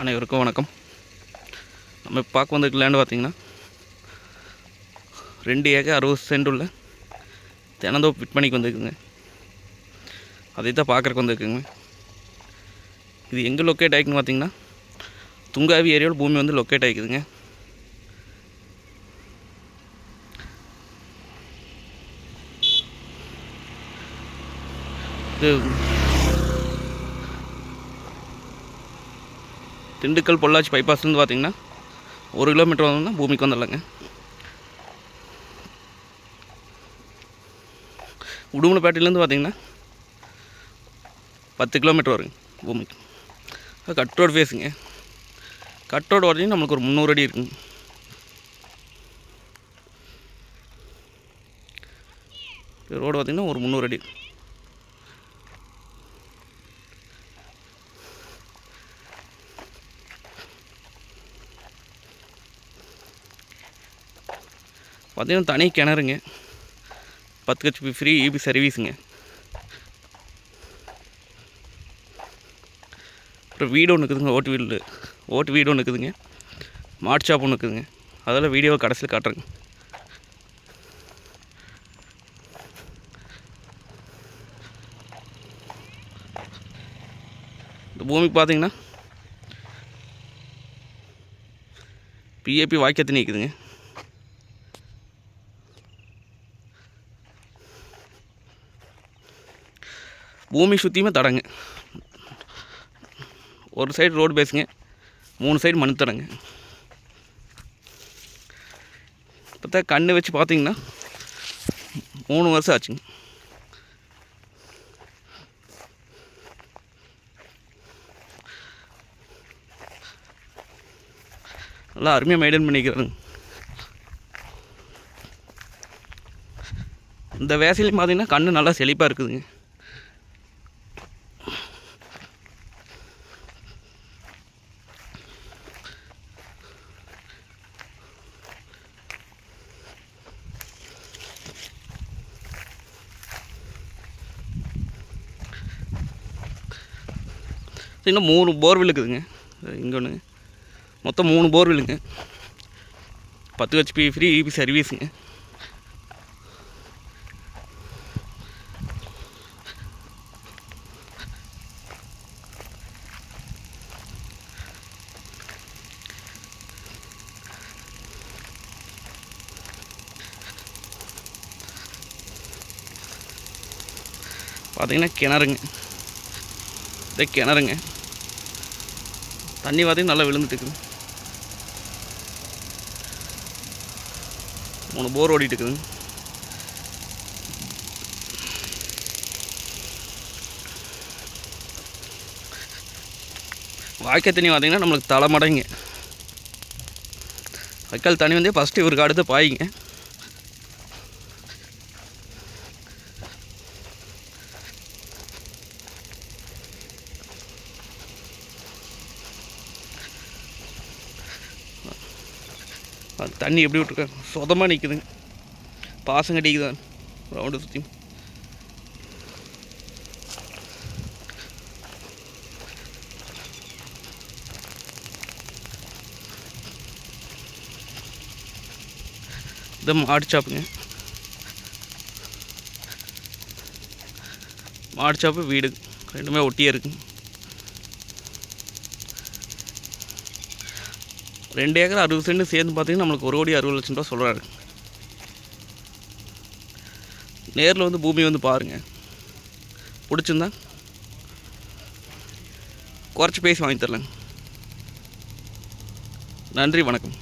அனைவருக்கும் வணக்கம். நம்ம பார்க்க வந்திருக்க லேண்டு பார்த்தீங்கன்னா ரெண்டு ஏக்கர் அறுபது சென்ட் உள்ள தினந்தோப்பு விற்பனைக்கு வந்திருக்குங்க. அதை தான் பார்க்குறக்கு வந்திருக்குங்க. இது எங்கே லொக்கேட் ஆகிக்குன்னு பார்த்தீங்கன்னா துங்காவி ஏரியாவில் பூமி வந்து லொக்கேட் ஆகிக்குதுங்க இது திண்டுக்கல் பொள்ளாச்சி பைபாஸ்லேருந்து பார்த்தீங்கன்னா ஒரு கிலோமீட்டர் வந்தோம்னா பூமிக்கு வந்துடலாங்க. உடுமலைப்பேட்டையிலேருந்து பார்த்தீங்கன்னா பத்து கிலோமீட்டர் வருங்க பூமிக்கு. அது கட் ரோடு ஃபேஸுங்க கட் ரோடு வரையும் நம்மளுக்கு ஒரு முந்நூறு அடி இருக்குங்க. ரோடு பார்த்திங்கன்னா ஒரு முந்நூறு அடி. பார்த்தீங்கன்னா தனி கிணறுங்க. பத்து ஹெச்பி ஃப்ரீ இபி சர்வீஸுங்க அப்புறம் வீடு ஒன்று இருக்குதுங்க ஓட்டு வீடு. ஓட்டு வீடு ஒன்று இருக்குதுங்க. மாட் ஷாப் ஒன்று இருக்குதுங்க. அதெல்லாம் வீடியோவை கடைசியில் காட்டுறேங்க. இந்த பூமிக்கு பார்த்தீங்கன்னா பிஏபி வாக்கிய தண்ணி பூமி சுற்றியுமே தடங்க. ஒரு சைடு ரோடு பேசுங்க மூணு சைடு மண் தடங்க. பார்த்தா கண்ணு வச்சு பார்த்தீங்கன்னா மூணு வருஷம் ஆச்சுங்க. நல்லா அருமையாக மெயின்டைன் பண்ணிக்கிறாருங்க. இந்த வேசையிலையும் பார்த்தீங்கன்னா கண்ணு நல்லா செழிப்பாக இருக்குதுங்க. இன்னும் மூணு போர்வெல் இருக்குதுங்க. இங்கே ஒன்று மொத்தம் மூணு போர்வெல்லுங்க பத்து ஹெச்பி ஃப்ரீ இபி சர்வீஸுங்க பார்த்தீங்கன்னா கிணறுங்க. இதே கிணறுங்க. தண்ணி பார்த்தீங்கன்னா நல்லா விழுந்துட்டு மூணு போர் ஓடிட்டு இருக்குதுங்க வாய்க்கால் தண்ணி பார்த்தீங்கன்னா நம்மளுக்கு தலைமடைங்க வாய்க்கால் தண்ணி வந்து ஃபஸ்ட்டு இவருக்கு அடுத்து பாயிங்க. அது தண்ணி எப்படி விட்டுருக்காங்க சொதமாக நிற்குதுங்க பாசம் கட்டிக்குதான் ரவுண்டு சுற்றி இது மாடு ஷாப்புங்க மாடு ஷாப்பு வீடு ரெண்டுமே ஒட்டியே இருக்குங்க. ரெண்டு ஏக்கர் அறுபது சென்ட் சேர்ந்து பார்த்தீங்கன்னா நம்மளுக்கு ஒரு கோடி அறுபது லட்சம் ரூபா சொல்கிறாரு நேரில் வந்து பூமி வந்து பாருங்கள் பிடிச்சிருந்தா? குறைச்சி பேசி வாங்கி தரலாங்க. நன்றி வணக்கம்.